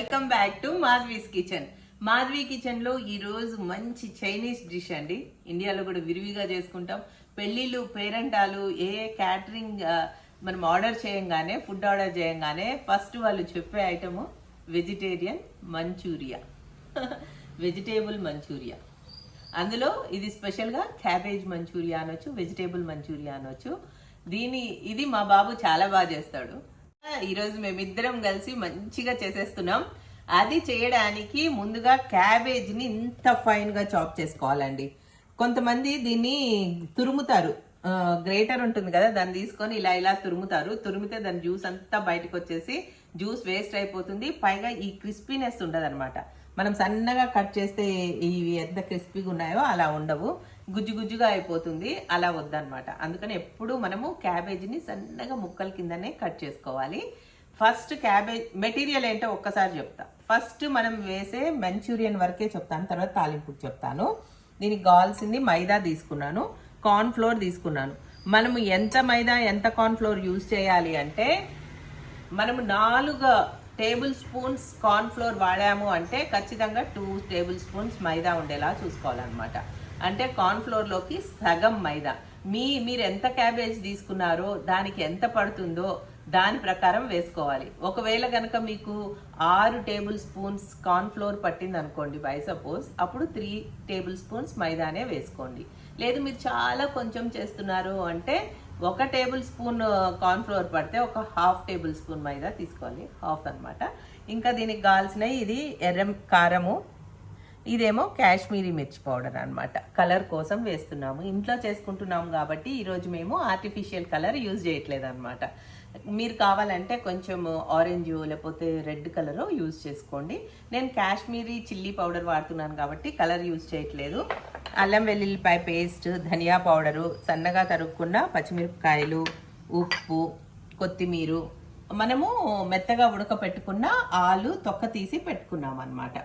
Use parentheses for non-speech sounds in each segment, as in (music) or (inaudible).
Welcome back to Madhavi's kitchen Madhavi కిచెన్లో ఈరోజు మంచి చైనీస్ డిష్ అండి. ఇండియాలో కూడా విరివిగా చేసుకుంటాం. పెళ్ళిళ్ళు పేరెంటాలు ఏ క్యాటరింగ్ మనం ఆర్డర్ చేయంగానే ఫుడ్ ఆర్డర్ చేయంగానే ఫస్ట్ వాళ్ళు చెప్పే item vegetarian Manchuria vegetable Manchuria అందులో ఇది స్పెషల్గా క్యాబేజ్ మంచూరియా అనొచ్చు వెజిటేబుల్ మంచూరియా అనొచ్చు. దీని ఇది మా బాబు చాలా బాగా చేస్తాడు. ఈరోజు మేమిద్దరం కలిసి మంచిగా చేసేస్తున్నాం. అది చేయడానికి ముందుగా క్యాబేజ్ని ఇంత ఫైన్గా చాప్ చేసుకోవాలండి. కొంతమంది దీన్ని తురుముతారు. గ్రేటర్ ఉంటుంది కదా దాన్ని తీసుకొని ఇలా ఇలా తురుముతారు. తురిమితే దాని జ్యూస్ అంతా బయటకు వచ్చేసి జ్యూస్ వేస్ట్ అయిపోతుంది. పైగా ఈ క్రిస్పీనెస్ ఉండదు మనం సన్నగా కట్ చేస్తే ఇవి ఎంత క్రిస్పీగా ఉన్నాయో అలా ఉండవు. గుజ్జు గుజ్జుగా అయిపోతుంది. అలా వద్దనమాట అందుకని ఎప్పుడు మనము క్యాబేజీని సన్నగా ముక్కల కిందనే కట్ చేసుకోవాలి. ఫస్ట్ క్యాబేజ్ మెటీరియల్ ఏంటో ఒక్కసారి చెప్తా. ఫస్ట్ మనం వేసే మంచూరియన్ వరకే చెప్తాను. తర్వాత తాలింపుకి చెప్తాను. దీనికి కావాల్సింది మైదా తీసుకున్నాను. కార్న్ ఫ్లోర్ తీసుకున్నాను. మనము ఎంత మైదా ఎంత కార్న్ ఫ్లోర్ యూజ్ చేయాలి అంటే మనము నాలుగు టేబుల్ స్పూన్స్ కార్న్ ఫ్లోర్ వాడాము అంటే ఖచ్చితంగా టూ టేబుల్ స్పూన్స్ మైదా ఉండేలా చూసుకోవాలన్నమాట. అంటే కార్న్ ఫ్లోర్లోకి సగం మైదా. మీ మీరు ఎంత క్యాబేజ్ తీసుకున్నారో దానికి ఎంత పడుతుందో దాని ప్రకారం వేసుకోవాలి. ఒకవేళ కనుక మీకు ఆరు టేబుల్ స్పూన్స్ కార్న్ ఫ్లోర్ పట్టింది అనుకోండి బై సపోజ్ అప్పుడు త్రీ టేబుల్ స్పూన్స్ మైదానే వేసుకోండి. లేదు మీరు చాలా కొంచెం చేస్తున్నారు అంటే ఒక టేబుల్ స్పూన్ కార్న్ ఫ్లోర్ పడితే ఒక హాఫ్ టేబుల్ స్పూన్ మైదా తీసుకోవాలి. హాఫ్ అనమాట ఇంకా దీనికి కావాల్సినవి ఇది ఎర్ర కారము ఇదేమో కాశ్మీరీ మిర్చి పౌడర్ అనమాట కలర్ కోసం వేస్తున్నాము. ఇంట్లో చేసుకుంటున్నాము కాబట్టి ఈరోజు మేము ఆర్టిఫిషియల్ కలర్ యూజ్ చేయట్లేదు అనమాట మీరు కావాలంటే కొంచెం ఆరెంజ్ లేకపోతే రెడ్ కలర్ యూజ్ చేసుకోండి. నేను కాశ్మీరీ చిల్లీ పౌడర్ వాడుతున్నాను కాబట్టి కలర్ యూజ్ చేయట్లేదు. అల్లం వెల్లుల్లిపాయ పేస్ట్ ధనియా పౌడరు సన్నగా తరుక్కున్న పచ్చిమిరపకాయలు ఉప్పు కొత్తిమీర మనము మెత్తగా ఉడకపెట్టుకున్న ఆలు తొక్క తీసి పెట్టుకున్నాం అనమాట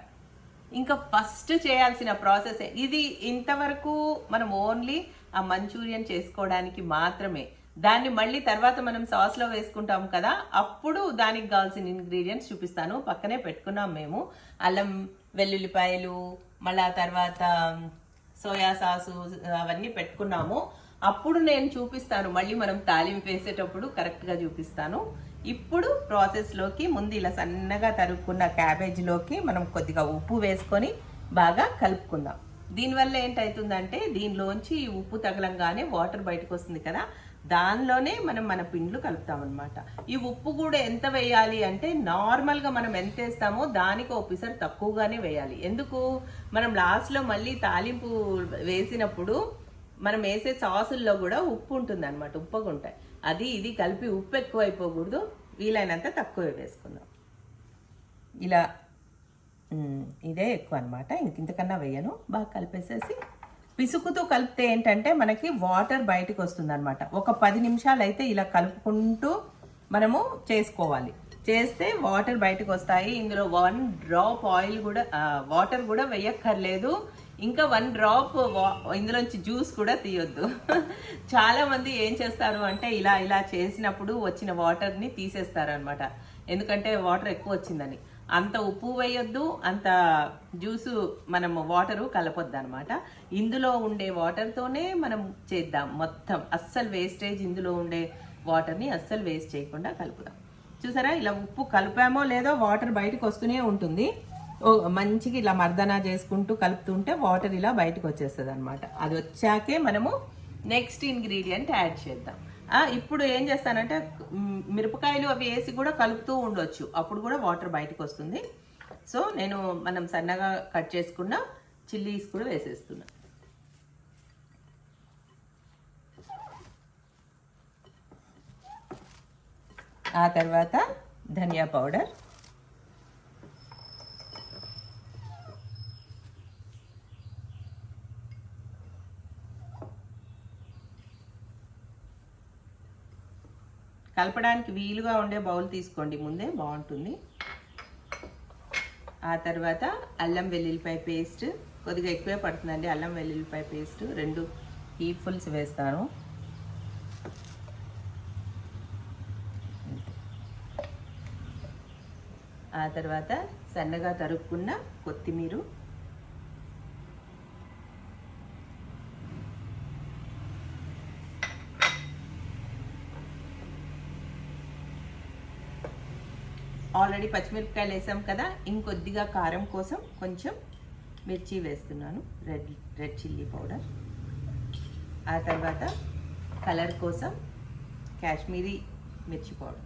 ఇంకా ఫస్ట్ చేయాల్సిన ప్రాసెస్ ఇది ఇంతవరకు మనం ఓన్లీ ఆ మంచూరియన్ చేసుకోవడానికి మాత్రమే. దాన్ని మళ్ళీ తర్వాత మనం సాస్లో వేసుకుంటాం కదా అప్పుడు దానికి కావాల్సిన ఇంగ్రీడియంట్స్ చూపిస్తాను. పక్కనే పెట్టుకున్నాం మేము. అల్లం వెల్లుల్లిపాయలు మళ్ళా తర్వాత సోయా సాసు అవన్నీ పెట్టుకున్నాము. అప్పుడు నేను చూపిస్తాను. మళ్ళీ మనం తాలింపు వేసేటప్పుడు కరెక్ట్గా చూపిస్తాను. ఇప్పుడు ప్రాసెస్లోకి ముందు ఇలా సన్నగా తరుక్కున్న క్యాబేజ్లోకి మనం కొద్దిగా ఉప్పు వేసుకొని బాగా కలుపుకుందాం. దీనివల్ల ఏంటవుతుందంటే దీనిలోంచి ఉప్పు తగలంగానే వాటర్ బయటకు వస్తుంది కదా. దానిలోనే మనం మన పిండ్లు కలుపుతాం అనమాట ఈ ఉప్పు కూడా ఎంత వేయాలి అంటే నార్మల్గా మనం ఎంత వేస్తామో దానికి ఒక తక్కువగానే వేయాలి. ఎందుకు? మనం లాస్ట్లో మళ్ళీ తాలింపు వేసినప్పుడు మనం వేసే సాసుల్లో కూడా ఉప్పు ఉంటుంది అనమాట ఉప్పగా ఉంటాయి. అది ఇది కలిపి ఉప్పు ఎక్కువ అయిపోకూడదు వీలైనంత తక్కువ వేసుకుందాం. ఇలా ఇదే ఎక్కువ అనమాట ఇంతకన్నా వేయను. బాగా కలిపేసేసి పిసుకుతూ కలిపితే ఏంటంటే మనకి వాటర్ బయటకు వస్తుంది అనమాట ఒక పది నిమిషాలు అయితే ఇలా కలుపుకుంటూ మనము చేసుకోవాలి. చేస్తే వాటర్ బయటకు వస్తాయి. ఇందులో వన్ డ్రాప్ ఆయిల్ కూడా వాటర్ కూడా వేయక్కర్లేదు. ఇంకా వన్ డ్రాప్ ఇందులోంచి జ్యూస్ కూడా తీయొద్దు. (laughs) చాలామంది ఏం చేస్తారు అంటే ఇలా ఇలా చేసినప్పుడు వచ్చిన వాటర్ని తీసేస్తారు అనమాట ఎందుకంటే వాటర్ ఎక్కువ వచ్చిందని. అంత ఉప్పు వేయొద్దు అంత జ్యూసు మనం వాటరు కలపొద్దు అనమాట ఇందులో ఉండే వాటర్తోనే మనం చేద్దాం. మొత్తం అస్సలు వేస్టేజ్ ఇందులో ఉండే వాటర్ని అస్సలు వేస్ట్ చేయకుండా కలుపుదాం. చూసారా? ఇలా ఉప్పు కలిపామో లేదో వాటర్ బయటకు వస్తూనే ఉంటుంది. ఓ మంచిగా ఇలా మర్దనా చేసుకుంటూ కలుపుతుంటే వాటర్ ఇలా బయటకు వచ్చేస్తుంది అనమాట అది వచ్చాకే మనము నెక్స్ట్ ఇంగ్రీడియంట్ యాడ్ చేద్దాం. ఇప్పుడు ఏం చేస్తానంటే మిరపకాయలు అవి వేసి కూడా కలుపుతూ ఉండొచ్చు. అప్పుడు కూడా వాటర్ బయటకు వస్తుంది. సో నేను మనం సన్నగా కట్ చేసుకున్న చిల్లీస్ కూడా వేసేస్తున్నా. ఆ తర్వాత ధనియా పౌడర్. కలపడానికి వీలుగా ఉండే బౌల్ తీసుకోండి. ముందే బాగుంటుంది. ఆ తర్వాత అల్లం వెల్లుల్లిపాయ పేస్ట్. కొద్దిగా ఎక్కువే పడుతుందండి. అల్లం వెల్లుల్లిపాయ పేస్ట్ రెండు హీట్ఫుల్స్ వేస్తాను. ఆ తర్వాత సన్నగా తరుక్కున్న కొత్తిమీర. ఆల్రెడీ పచ్చిమిరపకాయలు వేసాం కదా ఇంకొద్దిగా కారం కోసం కొంచెం మిర్చి వేస్తున్నాను రెడ్ రెడ్ చిల్లీ పౌడర్. ఆ తర్వాత కలర్ కోసం కాశ్మీరీ మిర్చి పౌడర్.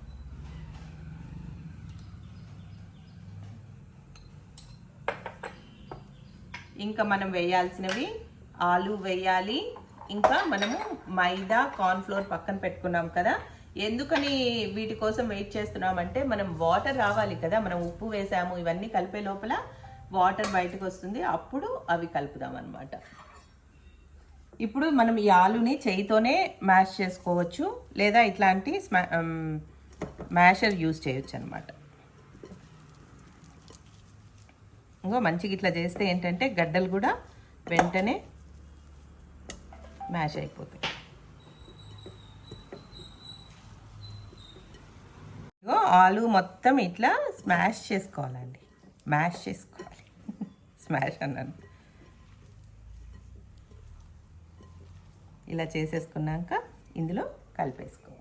ఇంకా మనం వేయాల్సినవి ఆలు వేయాలి. ఇంకా మనము మైదా కార్న్ఫ్లోర్ పక్కన పెట్టుకున్నాం కదా ఎందుకని వీటి కోసం వెయిట్ చేస్తున్నామంటే మనం వాటర్ రావాలి కదా మనం ఉప్పు వేసాము ఇవన్నీ కలిపే లోపల వాటర్ బయటకు వస్తుంది అప్పుడు అవి కలుపుదాం అనమాట ఇప్పుడు మనం ఈ ఆలుని చేయితోనే మ్యాష్ చేసుకోవచ్చు లేదా ఇట్లాంటి మ్యాషర్ యూజ్ చేయొచ్చు అనమాట ఇంకో మంచిగా ఇట్లా చేస్తే ఏంటంటే గడ్డలు కూడా వెంటనే మ్యాష్ అయిపోతాయి. ఆలు మొత్తం ఇట్లా స్మాష్ చేసుకోవాలండి. మ్యాష్ చేసుకోవాలి. (laughs) స్మాష్ అన్నాను. ఇలా చేసేసుకున్నాక ఇందులో కలిపేసుకోవాలి.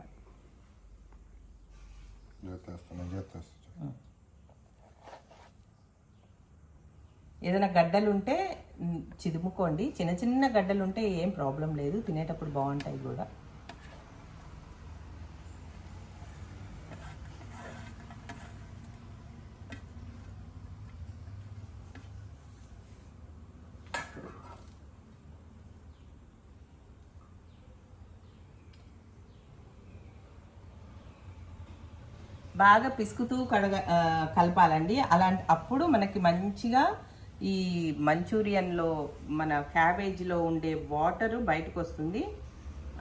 ఏదైనా గడ్డలు ఉంటే చిదుముకోండి. చిన్న చిన్న గడ్డలు ఉంటే ఏం ప్రాబ్లం లేదు. తినేటప్పుడు బాగుంటాయి కూడా. బాగా పిసుకుతూ కడగ కలపాలండి. అలాంటి అప్పుడు మనకి మంచిగా ఈ మంచూరియన్లో మన క్యాబేజీలో ఉండే వాటరు బయటకు వస్తుంది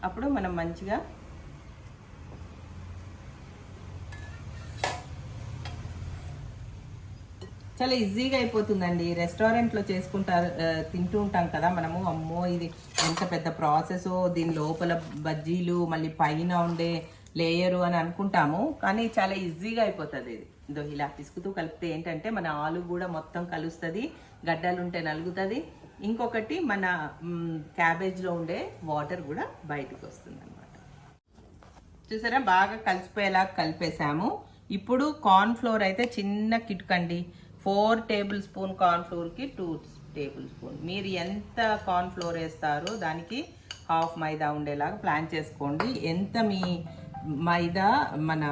అప్పుడు మనం మంచిగా చాలా ఈజీగా అయిపోతుందండి. రెస్టారెంట్లో చేసుకుంటారు తింటూ ఉంటాం కదా మనము. అమ్మో ఇది ఎంత పెద్ద ప్రాసెస్. దీని లోపల బజ్జీలు మళ్ళీ పైన ఉండే లేయరు అని అనుకుంటాము కానీ చాలా ఈజీగా అయిపోతుంది ఇది. ఇదో ఇలా పిసుకుతూ కలిపితే ఏంటంటే మన ఆలు కూడా మొత్తం కలుస్తుంది గడ్డలు ఉంటే నలుగుతుంది. ఇంకొకటి మన క్యాబేజ్లో ఉండే వాటర్ కూడా బయటకు వస్తుంది అనమాట చూసారా? బాగా కలిసిపోయేలా కలిపేసాము ఇప్పుడు కార్న్ ఫ్లోర్ అయితే చిన్న కిటుకండి. ఫోర్ టేబుల్ స్పూన్ కార్న్ ఫ్లోర్కి టూ టేబుల్ స్పూన్ మీరు ఎంత కార్న్ ఫ్లోర్ వేస్తారో దానికి హాఫ్ మైదా ఉండేలాగా ప్లాన్ చేసుకోండి. ఎంత మీ మైదా మన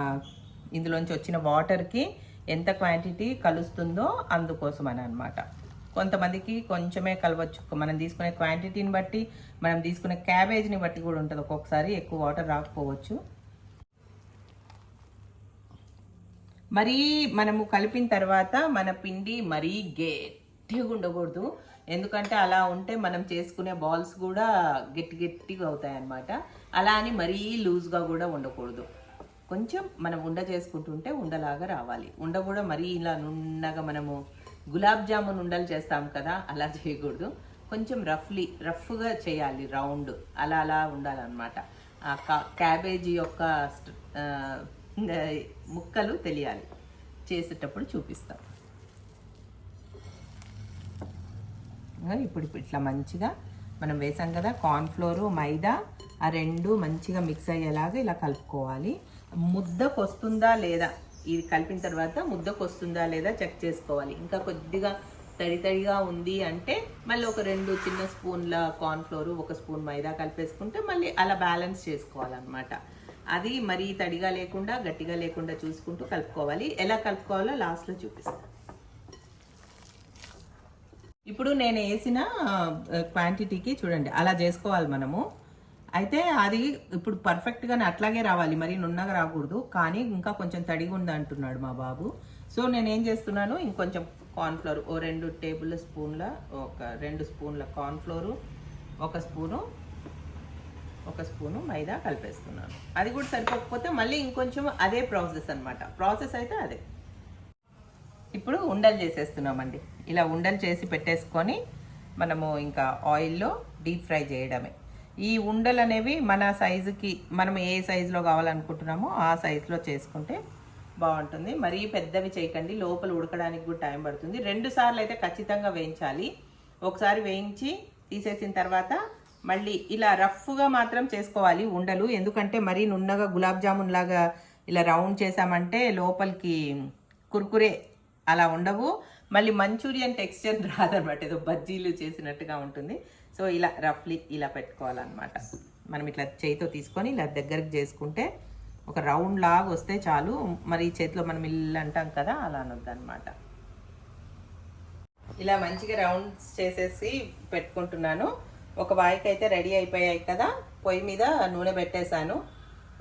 ఇందులోంచి వచ్చిన వాటర్కి ఎంత క్వాంటిటీ కలుస్తుందో అందుకోసం అని అనమాట కొంతమందికి కొంచెమే కలవచ్చు. మనం తీసుకునే క్వాంటిటీని బట్టి మనం తీసుకునే క్యాబేజ్ని బట్టి కూడా ఉంటుంది. ఒక్కొక్కసారి ఎక్కువ వాటర్ రాకపోవచ్చు. మరీ మనము కలిపిన తర్వాత మన పిండి మరీ గట్టిగా ఉండకూడదు. ఎందుకంటే అలా ఉంటే మనం చేసుకునే బాల్స్ కూడా గట్టి గట్టిగా అవుతాయి అన్నమాట అలా అని మరీ లూజ్గా కూడా ఉండకూడదు. కొంచెం మనం ఉండ చేసుకుంటుంటే ఉండలాగా రావాలి. ఉండ కూడా మరీ ఇలా నున్నగా మనము గులాబ్ జామున్ ఉండలు చేస్తాం కదా అలా చేయకూడదు. కొంచెం రఫ్లీ రఫ్గా చేయాలి రౌండ్. అలా అలా ఉండాలన్నమాట. ఆ క్యాబేజీ యొక్క ముక్కలు తెలియాలి. చేసేటప్పుడు చూపిస్తాం. ఇప్పుడు ఇప్పుడు ఇట్లా మంచిగా మనం వేసాం కదా కార్న్ఫ్లోరు మైదా ఆ రెండు మంచిగా మిక్స్ అయ్యేలాగా ఇలా కలుపుకోవాలి. ముద్దకు వస్తుందా లేదా? ఇది కలిపిన తర్వాత ముద్దకు వస్తుందా లేదా చెక్ చేసుకోవాలి. ఇంకా కొద్దిగా తడి తడిగా ఉంది అంటే మళ్ళీ ఒక రెండు చిన్న స్పూన్ల కార్న్ఫ్లోరు ఒక స్పూన్ మైదా కలిపేసుకుంటే మళ్ళీ అలా బ్యాలెన్స్ చేసుకోవాలన్నమాట. అది మరీ తడిగా లేకుండా గట్టిగా లేకుండా చూసుకుంటూ కలుపుకోవాలి. ఎలా కలుపుకోవాలో లాస్ట్లో చూపిస్తాను. ఇప్పుడు నేను వేసిన క్వాంటిటీకి చూడండి. అలా చేసుకోవాలి మనము. అయితే అది ఇప్పుడు పర్ఫెక్ట్గానే అట్లాగే రావాలి. మరి నున్నగా రాకూడదు. కానీ ఇంకా కొంచెం తడిగా ఉంది అంటున్నాడు మా బాబు. సో నేను ఏం చేస్తున్నాను? ఇంకొంచెం కార్న్ఫ్లోర్ ఓ రెండు టేబుల్ స్పూన్ల ఒక రెండు స్పూన్ల కార్న్ఫ్లోరు ఒక స్పూను ఒక స్పూను మైదా కలిపేస్తున్నాను. అది కూడా సరిపోకపోతే మళ్ళీ ఇంకొంచెం అదే ప్రాసెస్ అన్నమాట. ప్రాసెస్ అయితే అదే. ఇప్పుడు ఉండలు చేసేస్తున్నామండి. ఇలా ఉండలు చేసి పెట్టేసుకొని మనము ఇంకా ఆయిల్లో డీప్ ఫ్రై చేయడమే. ఈ ఉండలు అనేవి మన సైజుకి మనం ఏ సైజులో కావాలనుకుంటున్నామో ఆ సైజులో చేసుకుంటే బాగుంటుంది. మరీ పెద్దవి చేయకండి. లోపల ఉడకడానికి కూడా టైం పడుతుంది. రెండు సార్లు అయితే ఖచ్చితంగా వేయించాలి. ఒకసారి వేయించి తీసేసిన తర్వాత మళ్ళీ ఇలా రఫ్గా మాత్రం చేసుకోవాలి ఉండలు. ఎందుకంటే మరీ నున్నగా గులాబ్ జామున్ లాగా ఇలా రౌండ్ చేసామంటే లోపలికి కుర్కురే అలా ఉండవు. మళ్ళీ మంచూరియన్ టెక్స్చర్ (laughs) రాదనమాట. ఏదో బజ్జీలు చేసినట్టుగా ఉంటుంది. సో ఇలా రఫ్లీ ఇలా పెట్టుకోవాలన్నమాట. మనం ఇట్లా చేయితో తీసుకొని ఇలా దగ్గరకు చేసుకుంటే ఒక రౌండ్ లాగా వస్తే చాలు. మరి ఈ చేతిలో మనం ఇల్లు అంటాం కదా అలా అనొద్దన్నమాట. ఇలా మంచిగా రౌండ్స్ చేసేసి పెట్టుకుంటున్నాను. ఒక వాయికి అయితే రెడీ అయిపోయాయి కదా పొయ్యి మీద నూనె పెట్టేశాను.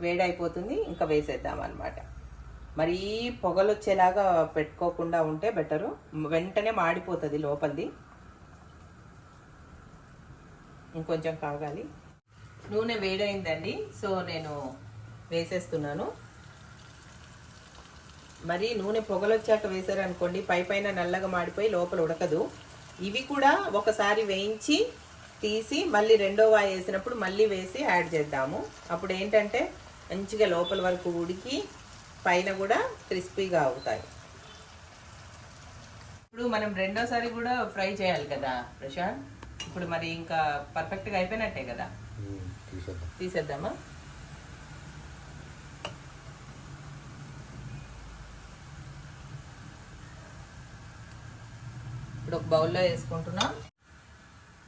వేడైపోతుంది ఇంకా వేసేద్దాం అనమాట మరీ పొగలు వచ్చేలాగా పెట్టుకోకుండా ఉంటే బెటరు. వెంటనే మాడిపోతుంది లోపలిది. ఇంకొంచెం కాగాలి నూనె వేడైందండి సో నేను వేసేస్తున్నాను. మరి నూనె పొగలొచ్చాక వేసారనుకోండి పై పైన నల్లగా మాడిపోయి లోపల ఉడకదు. ఇవి కూడా ఒకసారి వేయించి తీసి మళ్ళీ రెండో వాయి వేసినప్పుడు మళ్ళీ వేసి యాడ్ చేద్దాము. అప్పుడు ఏంటంటే మంచిగా లోపల వరకు ఉడికి పైన కూడా క్రిస్పీగా అవుతాయి. ఇప్పుడు మనం రెండోసారి కూడా ఫ్రై చేయాలి కదా ప్రశాంత్? ఇప్పుడు మరి ఇంకా పర్ఫెక్ట్గా అయిపోయినట్టే కదా? తీసేద్దామా? ఇప్పుడు ఒక బౌల్లో వేసుకుంటున్నాం.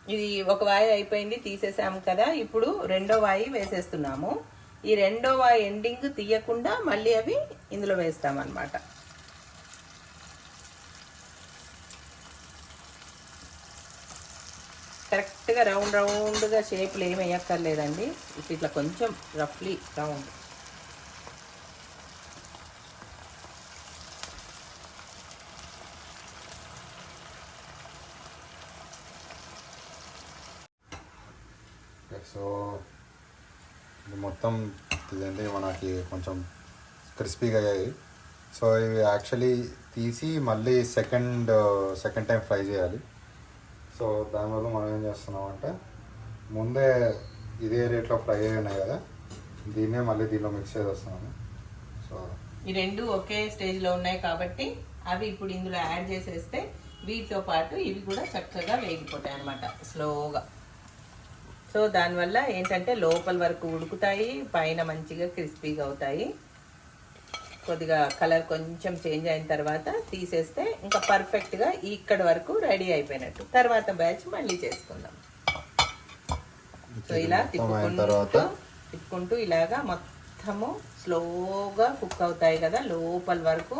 ఇది ఒక వాయి అయిపోయింది తీసేసాము కదా. ఇప్పుడు రెండో వాయి వేసేస్తున్నాము. ఈ రెండో వాయి ఎండింగ్ తీయకుండా మళ్ళీ అవి ఇందులో వేస్తామన్నమాట. కరెక్ట్గా రౌండ్ రౌండ్గా షేప్లు ఏమి వేయక్కర్లేదండి. ఇట్లా ఇట్లా కొంచెం రఫ్లీ రౌండ్. సో ఇది మొత్తం ఇదండి మనకి కొంచెం క్రిస్పీగా అయ్యాయి. సో ఇవి యాక్చువల్లీ తీసి మళ్ళీ సెకండ్ సెకండ్ టైం ఫ్రై చేయాలి. సో దానివల్ల మనం ఏం చేస్తున్నామంటే ముందే ఇదే రేట్లో ఫ్రై అయినాయి కదా దీన్నే మళ్ళీ దీనిలో మిక్స్ చేసేస్తున్నాము సో ఈ రెండు ఒకే స్టేజ్లో ఉన్నాయి కాబట్టి అవి ఇప్పుడు ఇందులో యాడ్ చేసేస్తే వీటితో పాటు ఇవి కూడా చక్కగా వేగిపోతాయి అనమాట స్లోగా సో దానివల్ల ఏంటంటే లోపల వరకు ఉడుకుతాయి పైన మంచిగా క్రిస్పీగా అవుతాయి. కొద్దిగా కలర్ కొంచెం చేంజ్ అయిన తర్వాత తీసేస్తే ఇంకా పర్ఫెక్ట్గా ఇక్కడ వరకు రెడీ అయిపోయినట్టు. తర్వాత బ్యాచ్ మళ్ళీ చేసుకుందాం. సో ఇలా తిప్పుకుంటూ తిప్పుకుంటూ ఇలాగా మొత్తము స్లోగా కుక్ అవుతాయి కదా లోపల వరకు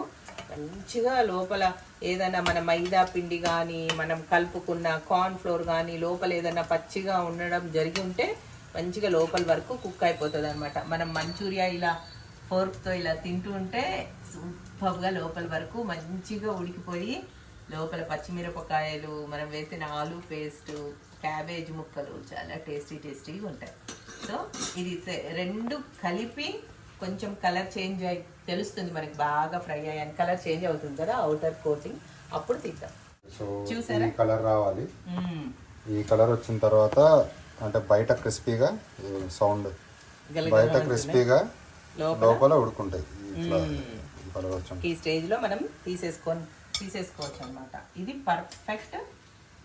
మంచిగా లోపల ఏదైనా మన మైదా పిండి కానీ మనం కలుపుకున్న కార్న్ ఫ్లోర్ కానీ లోపల ఏదైనా పచ్చిగా ఉండడం జరిగి ఉంటే మంచిగా లోపల వరకు కుక్ అయిపోతుంది అనమాట మనం మంచూరియా ఇలా ఫోర్క్తో ఇలా తింటూ ఉంటే సూపర్గా లోపల వరకు మంచిగా ఉడికిపోయి లోపల పచ్చిమిరపకాయలు మనం వేసిన ఆలు పేస్ట్ క్యాబేజ్ ముక్కలు చాలా టేస్టీ టేస్టీగా ఉంటాయి సో ఇది రెండు కలిపి కొంచెం కలర్ చేంజ్ అయి తెలుస్తుంది మనకి బాగా ఫ్రై అయ్యాను కలర్ చేంజ్ అవుతుంది కదా అవుటర్ కోటింగ్ అప్పుడు సో చూసారా? కలర్ రావాలి. ఈ కలర్ వచ్చిన తర్వాత అంటే బయట క్రిస్పీగా సౌండ్ బయట. క్రిస్పీగా లోపల? ఉడుకుంటాయి. మ్మ్. ఈ స్టేజ్లో మనం తీసేసుకొని తీసేసుకోవచ్చు అనమాట ఇది పర్ఫెక్ట్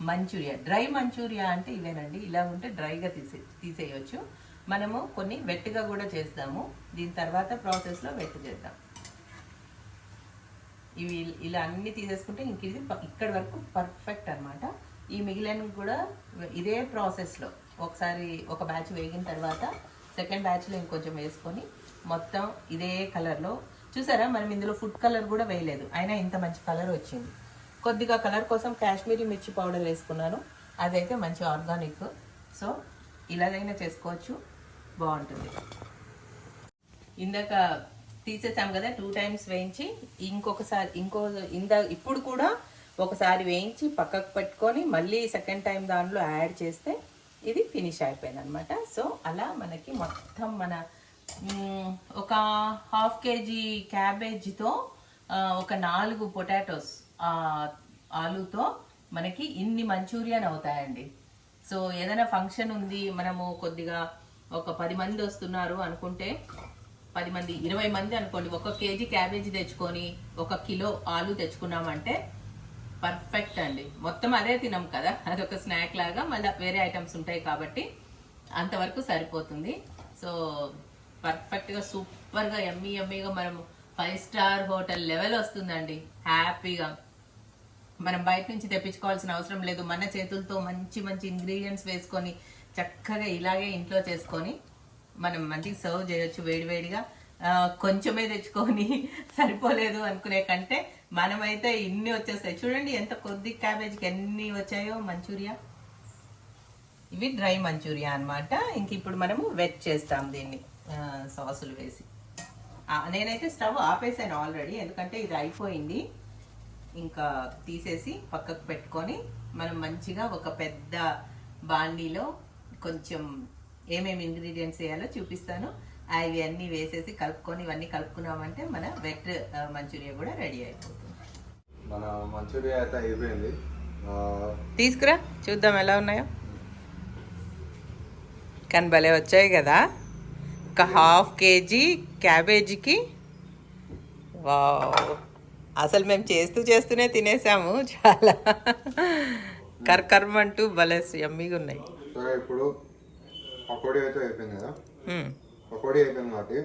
మంచూరియా. డ్రై మంచూరియా అంటే ఇవేనండి. ఇలా ఉంటే డ్రైగా తీసే తీసేయచ్చు. మనము కొన్ని వెట్గా కూడా చేస్తాము. దీని తర్వాత ప్రాసెస్లో వెట్ చేద్దాం. ఇవి ఇలా అన్ని తీసేసుకుంటే ఇంక ఇది ఇక్కడి వరకు పర్ఫెక్ట్ అన్నమాట. ఈ మిగిలిన కూడా ఇదే ప్రాసెస్లో ఒకసారి ఒక బ్యాచ్ వేగిన తర్వాత సెకండ్ బ్యాచ్లో ఇంకొంచెం వేసుకొని మొత్తం ఇదే కలర్లో చూసారా? మనం ఇందులో ఫుడ్ కలర్ కూడా వేయలేదు. అయినా ఇంత మంచి కలర్ వచ్చింది. కొద్దిగా కలర్ కోసం కాశ్మీరీ మిర్చి పౌడర్ వేసుకున్నాను. అదైతే మంచి ఆర్గానిక్ సో ఇలాగైనా చేసుకోవచ్చు. బాగుంటుంది. ఇందాక తీసేసాం కదా టూ టైమ్స్ వేయించి ఇంకొకసారి ఇంకో ఇందా ఇప్పుడు కూడా ఒకసారి వేయించి పక్కకు పెట్టుకొని మళ్ళీ సెకండ్ టైం దానిలో యాడ్ చేస్తే ఇది ఫినిష్ అయిపోయింది అనమాట సో అలా మనకి మొత్తం మన ఒక హాఫ్ కేజీ క్యాబేజీతో ఒక నాలుగు పొటాటోస్ ఆలుతో మనకి ఇన్ని మంచూరియన్ అవుతాయండి. సో ఏదైనా ఫంక్షన్ ఉంది మనము కొద్దిగా ఒక పది మంది వస్తున్నారు అనుకుంటే పది మంది ఇరవై మంది అనుకోండి ఒక కేజీ క్యాబేజీ తెచ్చుకొని ఒక కిలో ఆలు తెచ్చుకున్నామంటే పర్ఫెక్ట్ అండి. మొత్తం అదే తినం కదా అదొక స్నాక్ లాగా మళ్ళీ వేరే ఐటమ్స్ ఉంటాయి కాబట్టి అంతవరకు సరిపోతుంది. సో పర్ఫెక్ట్గా సూపర్గా ఎమ్మీ ఎమ్మీగా మనం ఫైవ్ స్టార్ హోటల్ లెవెల్ వస్తుందండి. హ్యాపీగా. మనం బయట నుంచి తెప్పించుకోవాల్సిన అవసరం లేదు. మన చేతులతో మంచి మంచి ఇంగ్రీడియంట్స్ వేసుకొని చక్కగా ఇలాగే ఇంట్లో చేసుకొని మనం మంచిగా సర్వ్ చేయొచ్చు వేడివేడిగా కొంచెమే తెచ్చుకొని (laughs) సరిపోలేదు అనుకునే కంటే మనమైతే ఇన్ని వచ్చేస్తాయి. చూడండి ఎంత కొద్ది క్యాబేజ్కి ఎన్ని వచ్చాయో మంచూరియా. ఇవి డ్రై మంచూరియా అన్నమాట. ఇంక ఇప్పుడు మనము వెట్ చేస్తాం దీన్ని. సాసులు వేసి. నేనైతే స్టవ్ ఆపేసాను ఆల్రెడీ ఎందుకంటే ఇది అయిపోయింది. ఇంకా తీసేసి పక్కకు పెట్టుకొని మనం మంచిగా ఒక పెద్ద బాండీలో కొంచెం ఏమేమి ఇంగ్రీడియంట్స్ వేయాలో చూపిస్తాను. అవి అన్నీ వేసేసి కలుపుకొని ఇవన్నీ కలుపుకున్నామంటే మన వెట్ మంచూరియా కూడా రెడీ అయిపోతుంది. మన మంచూరియా అయితే అయిపోయింది. తీసుకురా చూద్దాం ఎలా ఉన్నాయో. కానీ భలే వచ్చాయి కదా. ఒక హాఫ్ కేజీ క్యాబేజీకి. వావ్. అసలు మేము చేస్తూ చేస్తూనే తినేసాము. చాలా. కర్కర్మంటూ భలే యమ్మీగా ఉన్నాయి. ఇప్పుడు పకోడీ అయితే అయిపోయింది కదా. పకోడీ అయిపోయింది కాబట్టి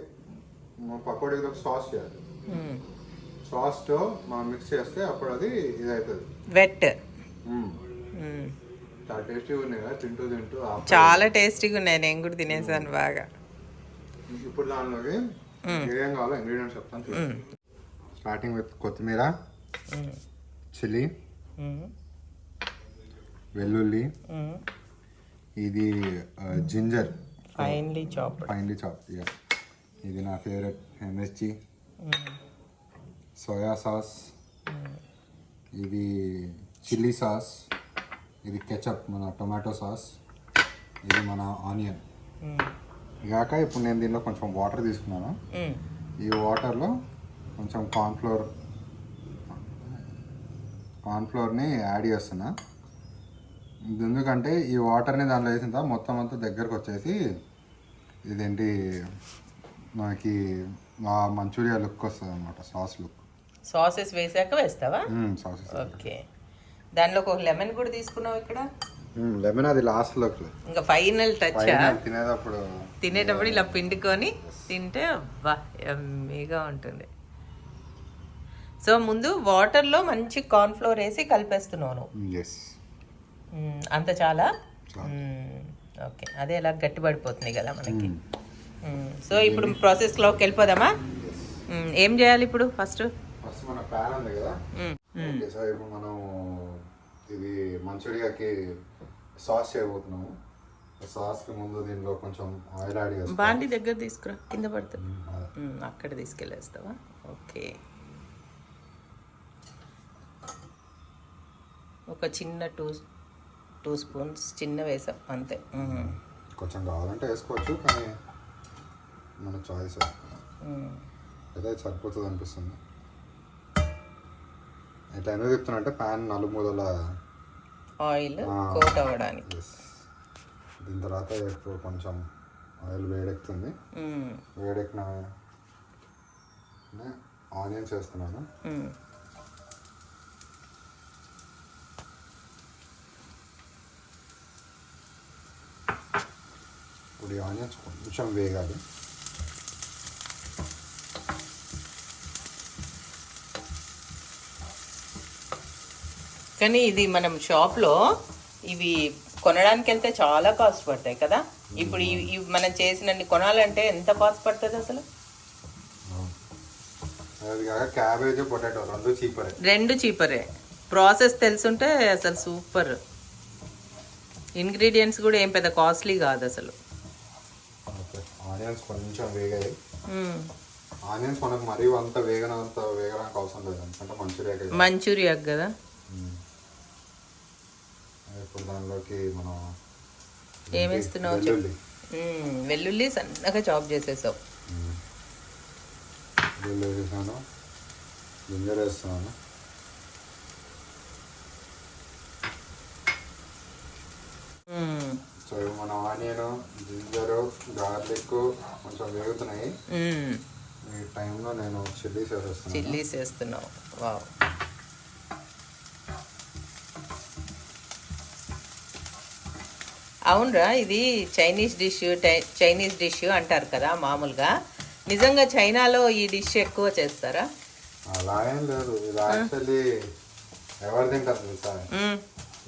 ఒక సాస్ చేయాలి. సాస్తో మనం మిక్స్ చేస్తే అప్పుడు అది ఇది అవుతుంది వెట్. చాలా టేస్టీగా ఉన్నాయి కదా తింటూ తింటూ చాలా టేస్టీగా ఉన్నాయి. నేను కూడా తినేసాను బాగా. ఇప్పుడు దానిలోకి ఏం కావాలో? ఇంగ్రీడియంట్స్ చెప్తాను. స్టార్టింగ్ విత్ కొత్తిమీర. చిల్లీ. వెల్లుల్లి. ఇది ginger. Finely chop finely chop ఇది నా ఫేవరెట్ ఎంఎస్జి. Soya sauce. ఇది చిల్లీ సాస్. ఇది కెచప్ మన టొమాటో సాస్. ఇది మన ఆనియన్. ఇగాక ఇప్పుడు నేను దీనిలో కొంచెం వాటర్ తీసుకున్నాను. ఈ వాటర్లో కొంచెం కార్న్ఫ్లోర్ కార్న్ఫ్లోర్ని యాడ్ చేస్తున్నా. ఎందుకంటే ఈ వాటర్ని దాంట్లో వేసిన తర్వాత మొత్తం అంతా దగ్గరకు వచ్చేసి ఇదేంటి మనకి ఆ మంచూరియా లుక్ వస్తుంది అనమాట సాస్ లుక్ సాసెస్ వేసాక వేస్తావా? సాస్ ఓకే దానిలో ఒక లెమన్ కూడా తీసుకున్నావు ఇక్కడ. లెమన్ అది లాస్ట్లోకి ఇంకా ఫైనల్ టచ్ తినేటప్పుడు. తినేటప్పుడు ఇలా పిండుకొని తింటే అబ్బా ఎమ్మీగా ఉంటుంది. సో ముందు వాటర్లో మంచి కార్న్ఫ్లోర్ వేసి కలిపేస్తున్నావు నువ్వు ఎస్ మ్మ్, అంత చాలా? ఓకే. అదే ఇలా గట్టి పడిపోతుంది కదా మనకి. సో ఇప్పుడు ప్రాసెస్లోకి వెళ్ళిపోదామా? మ్మ్, ఏం చేయాలి ఇప్పుడు ఫస్ట్ ఫస్ట్ మన ప్యాన్ ఉంది కదా. సో ఇప్పుడు మనం ఇది మంచూరియాకి సాస్ చేయబోతున్నాము సాస్కి ముందు దీనిలో కొంచెం ఆయిల్ యాడ్ చేస్తాం బాండి దగ్గర తీసుకురా కింద పడుతుంది. అక్కడ తీసుకెళ్ళేస్తావా? ఓకే. ఒక చిన్న టూ టూ స్పూన్స్ చిన్న వేసాం అంతే. కొంచెం కావాలంటే వేసుకోవచ్చు కానీ మన చాయిస్. అయితే సరిపోతుంది అనిపిస్తుంది. ఇట్లా ఎందుకు చెప్తున్నా అంటే ప్యాన్ నలుగు మూలల ఆయిల్. కోట్ అవ్వడానికి దీని తర్వాత కొంచెం ఆయిల్ వేడెక్కుతుంది. వేడెక్కిన ఆనియన్స్ వేస్తున్నాను. ఇప్పుడు ఆనియన్స్ కొంచెం వేగాలి కానీ ఇది మనం షాప్లో ఇవి కొనడానికి వెళ్తే చాలా కాస్ట్ పడతాయి కదా? ఇప్పుడు ఇవి మనం చేసినన్ని కొనాలంటే ఎంత కాస్ట్ పడుతుంది అసలు? క్యాబేజ్ పొటాటో రెండు చీపరే. రెండు చీపరే. ప్రాసెస్ తెలుసుంటే అసలు సూపర్. ఇంగ్రీడియంట్స్ కూడా ఏం పెద్ద కాస్ట్లీ కాదు అసలు. ఓకే ఆనియన్స్ కొంచెం వేగాయి. మ్మ్. ఆనియన్స్ మనకు మరీ అంత వేగనంత వేగడానికి అవసరం లేదు. ఎందుకంటే మంచూరియాకి మంచూరియా కదా? ఇప్పుడు దానిలోకి మనం ఏం వేస్తున్నావు చెప్పు. వెల్లుల్లి. సన్నగా చాప్ చేసేసావు. వెల్లుల్లి వేసాను. జింజర్ వేస్తున్నాను. సో మన ఆనియన్ జింజరు గార్లిక్ కొంచెం వేగుతున్నాయి. ఈ టైంలో నేను చిల్లీస్ వేసేస్తున్నాను. చిల్లీస్ వేస్తున్నావు. వావ్. అవునరా ఇది చైనీస్ డిష్ చైనీస్ డిష్ అంటారు కదా మామూలుగా. నిజంగా చైనాలో ఈ డిష్ ఎక్కువ చేస్తారా? అలా ఏం లేదు. ఇది యాక్చువల్లీ ఎవరు తింటారు తెలుసా.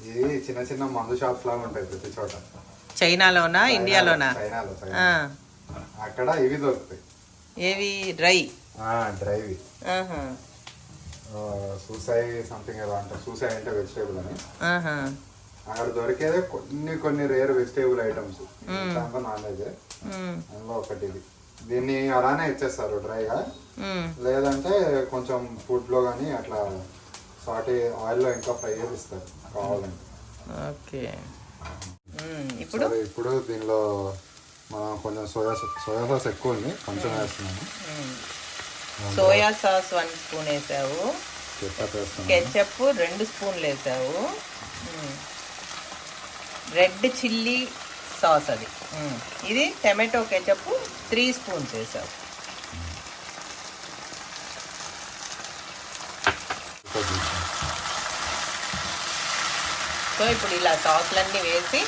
ఇది చిన్న చిన్న మందు షాప్స్ లాగా ఉంటాయి ప్రతి చోట. చైనాలోనా ఇండియాలోనా? చైనాలో అక్కడ ఇవి దొరుకుతాయి. ఏవి? డ్రై. డ్రైవి. సూసాయి సంథింగ్ ఏదో అంటారు సూసాయి అంటే వెజిటేబుల్ అని. అక్కడ దొరికేదే కొన్ని కొన్ని రేర్ వెజిటేబుల్ ఐటమ్స్ అంతా నాన్ వెజ్. అందులో ఒకటి ఇది. దీన్ని అలానే ఇచ్చేస్తారు డ్రైగా. లేదంటే కొంచెం ఫుడ్లో కానీ అట్లా సాటి ఆయిల్లో ఇంకా ఫ్రై చేపిస్తారు కావాలంటే. ఓకే. ఇప్పుడు? ఇప్పుడు దీనిలో మనం కొంచెం సోయా సోయా సాస్ ఎక్కువ ఉంది కొంచెం వేస్తున్నాను. మ్మ్. సోయా సాస్ వన్ స్పూన్ వేసావు. కెచ్చప్ రెండు స్పూన్లు వేసావు. రెడ్ చిల్లీ సాస్ అది. ఇది టమాటో కెచప్ త్రీ స్పూన్స్ వేసావు. సో ఇప్పుడు ఇలా సాస్లన్నీ వేసి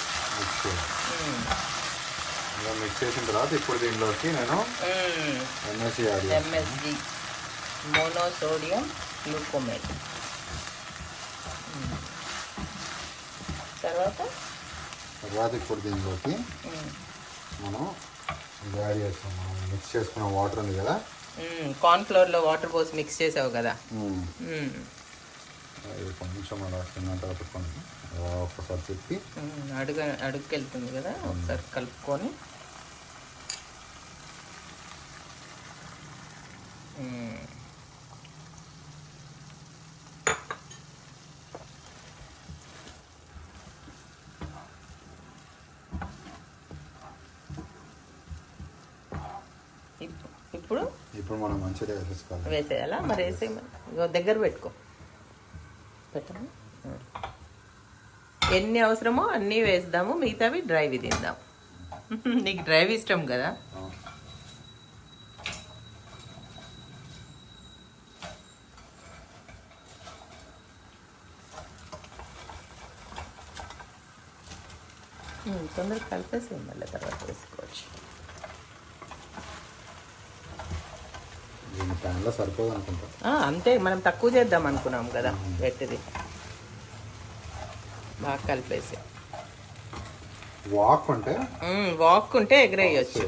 మిక్స్ చేసిన తర్వాత ఇప్పుడు దీనిలోకి నేను చేస్తాను. MSG monosodium glutamate. తర్వాత తర్వాత ఇప్పుడు దీనిలోకి. మనం యాడ్ చేస్తాం మనం మిక్స్ చేసుకున్న వాటర్ ఉంది కదా మ్మ్. కార్న్ ఫ్లోర్లో వాటర్ పోసి మిక్స్ చేసావు కదా. ఇది కొంచెం అలా అలా ఒక్కసారి తిప్పి మ్మ్. అడుగు అడుగుకి వెళ్తుంది కదా ఒకసారి కలుపుకొని మ్మ్. ఇప్- ఇప్పుడు ఇప్పుడు మనం మంచిగా వేసేసుకోవాలి వేసేయాలా? మరి వేసే దగ్గర పెట్టుకో. పెట్టమా ఎన్ని అవసరమో అన్నీ వేద్దాము మిగతావి డ్రైవి తిందాం. (laughs) నీకు డ్రైవ్ ఇష్టం కదా. తొందరగా కలిపేసి మళ్ళీ తర్వాత వేసుకోవచ్చు. దీని ప్యాన్లో సరిపోదు అనుకుంటా. అంతే మనం తక్కువ చేద్దాం అనుకున్నాం కదా పెట్టిది. బాగా కలిపేసి. వాక్ ఉమ్, వాక్ ఉంటే ఎగరేయచ్చు.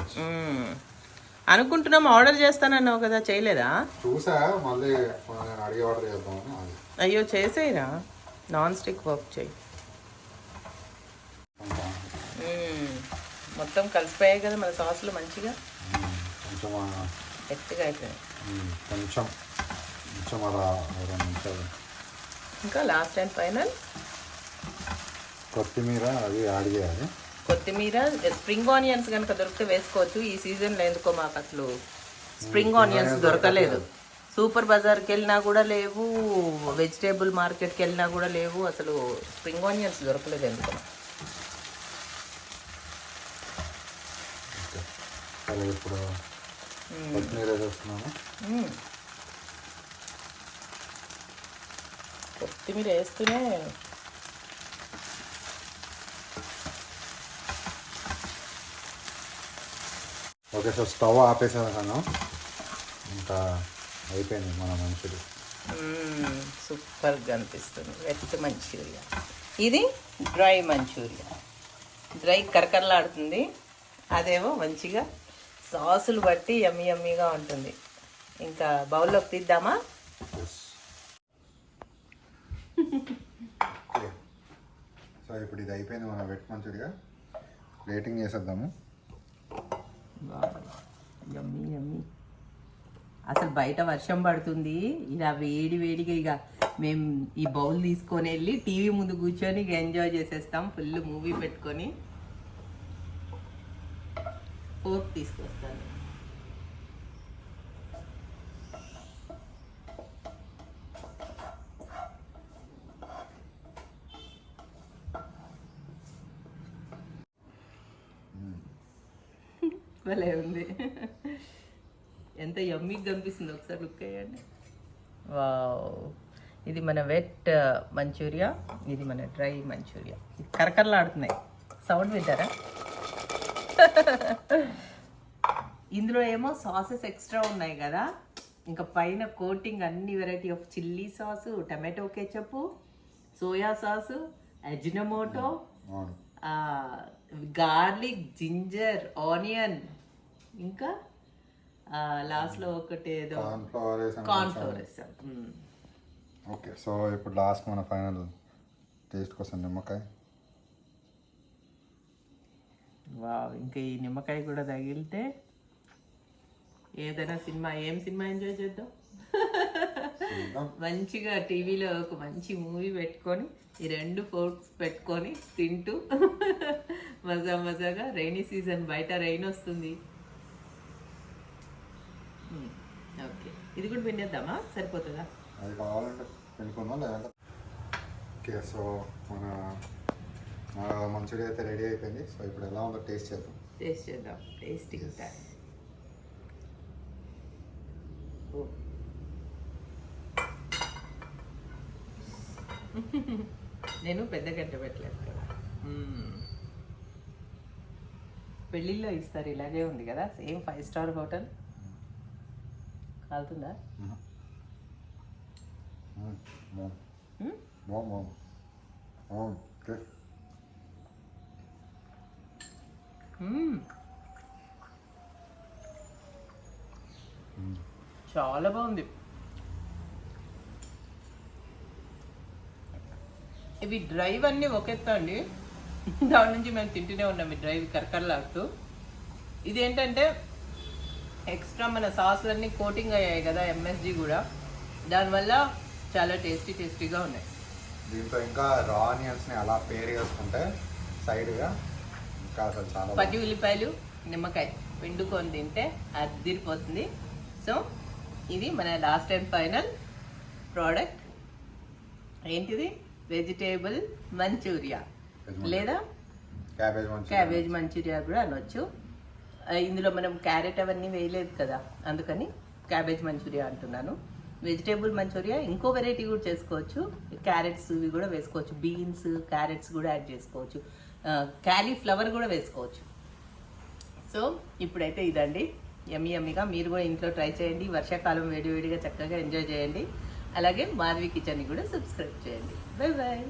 అనుకుంటున్నాం ఆర్డర్ చేస్తానన్నావు కదా చేయలేదా? చూసా మళ్ళీ నేను అడిగి ఆర్డర్ చేద్దామని అది. అయ్యో చేసేయరా? నాన్ స్టిక్ వర్క్ చేయి. మొత్తం కలిసిపోయాయి కదా మన సాసులు మంచిగా. గట్టిగా అయిపోయాయి. కొంచెం కొంచెం అలా రెండు నిమిషాలు ఇంకా లాస్ట్ అండ్ ఫైనల్ కొత్తిమీర అది యాడ్ చేయాలి. కొత్తిమీర స్ప్రింగ్ ఆనియన్స్ కనుక దొరికితే వేసుకోవచ్చు. ఈ సీజన్లో ఎందుకో మాకు అసలు స్ప్రింగ్ ఆనియన్స్ దొరకలేదు. సూపర్ బజార్కి వెళ్ళినా కూడా లేవు వెజిటేబుల్ మార్కెట్కి వెళ్ళినా కూడా లేవు. అసలు స్ప్రింగ్ ఆనియన్స్ దొరకలేదు ఎందుకో ఇప్పుడు కొత్తిమీర వేసేస్తున్నాము. మ్మ్. కొత్తిమీర వేస్తూనే ఓకే సో స్టవ్ ఆపేసాను ఇంకా అయిపోయింది మన మ్మ్. సూపర్గా అనిపిస్తుంది. Wet Manchuria. ఇది డ్రై మంచూరియా. డ్రై కరకరలాడుతుంది. అదేమో మంచిగా సాసులు బట్టి యమ్మి యమ్మీగా ఉంటుంది. ఇంకా బౌల్లోకి తీద్దామా? సో ఇప్పుడు ఇది అయిపోయింది మన వెట్ మంచూరియా ప్లేటింగ్ చేసేద్దాము. Yummy yummy. అసలు బయట వర్షం పడుతుంది. ఇలా వేడి వేడిగా ఇక మేము ఈ బౌల్ తీసుకొని వెళ్ళి టీవీ ముందు కూర్చొని ఎంజాయ్ చేసేస్తాం. ఫుల్ మూవీ పెట్టుకొని. ఫోర్క్ తీసుకొస్తాను. భలే ఉంది. ఎంత యమ్మీగా కనిపిస్తుంది ఒకసారి లుక్ అయ్యండి వావ్. ఇది మన వెట్ uh, మంచూరియా ఇది మన డ్రై మంచూరియా. ఇది కరకరలాడుతున్నాయి. సౌండ్ వింటారా? ఇందులో ఏమో సాసెస్ ఎక్స్ట్రా ఉన్నాయి కదా. ఇంకా పైన కోటింగ్ అన్ని variety of chilli sauce tomato ketchup soya sauce Ajinomoto garlic ginger onion ఇంకా లాస్ట్లో ఒకటి ఏదో కార్న్ ఫ్లవర్ వేసాను కార్న్ ఫ్లోర్ వేస్తాం మ్మ్. ఓకే సో ఇప్పుడు లాస్ట్ మన ఫైనల్ టేస్ట్ కోసం నిమ్మకాయ. వావ్ ఇంకా ఈ నిమ్మకాయ కూడా తగిలితే ఏదైనా సినిమా ఏం సినిమా ఎంజాయ్ చేద్దాం. మంచిగా టీవీలో ఒక మంచి మూవీ పెట్టుకొని ఈ రెండు ఫోర్క్స్ పెట్టుకొని తింటూ మజా మజాగా రైనీ సీజన్ బయట రైన్ వస్తుంది. ఓకే ఇది కూడా పిండేద్దామా సరిపోతుందా అది కావాలంటే మన మంచూరియా అయితే రెడీ అయిపోయింది. సో ఇప్పుడు ఎలా ఉందో టేస్ట్ చేద్దాం. టేస్ట్ చేద్దాం. టేస్టింగ్ టైం నేను పెద్ద గంట పెట్టలేదు కదా. పెళ్ళిళ్ళలో ఇస్తారు ఇలాగే ఉంది కదా. Same five star hotel. కాలుతుందా? మ్మ్. మ్మ్. మ్మ్? బాగుంది, బాగుంది. బాగుంది. ఓకే మ్మ్. చాలా బాగుంది. ఇవి డ్రైవ్ అన్నీ ఒకెత్తా అండి. దాని నుంచి మేము తింటూనే ఉన్నాం ఈ డ్రైవ్ కరకరలాడుతూ. ఇదేంటంటే ఎక్స్ట్రా మన సాసులన్నీ కోటింగ్ అయ్యాయి కదా ఎంఎస్జి కూడా. దానివల్ల చాలా టేస్టీ టేస్టీగా ఉన్నాయి. దీంతో ఇంకా రా ఆనియన్స్ని అలా పేరు చేసుకుంటే సైడ్గా పచ్చి ఉల్లిపాయలు నిమ్మకాయ పిండుకొని తింటే అదిరిపోతుంది. సో ఇది మన లాస్ట్ అండ్ ఫైనల్ ప్రోడక్ట్ ఏంటిది? వెజిటేబుల్ మంచూరియా లేదా? క్యాబేజ్ మంచి క్యాబేజ్ మంచూరియా కూడా అనొచ్చు. ఇందులో మనం క్యారెట్ అవన్నీ వేయలేదు కదా అందుకని క్యాబేజ్ మంచూరియా అంటున్నాను. వెజిటేబుల్ మంచూరియా ఇంకో వెరైటీ కూడా చేసుకోవచ్చు. క్యారెట్స్ ఇవి కూడా వేసుకోవచ్చు. బీన్స్ క్యారెట్స్ కూడా యాడ్ చేసుకోవచ్చు. క్యాలీఫ్లవర్ కూడా వేసుకోవచ్చు. సో ఇప్పుడైతే ఇదండి. ఎమ్మి ఎమ్మిగా మీరు కూడా ఇంట్లో ట్రై చేయండి. వర్షాకాలం వేడివేడిగా చక్కగా ఎంజాయ్ చేయండి. అలాగే మాధవి కిచెన్ని కూడా సబ్స్క్రైబ్ చేయండి. Bye bye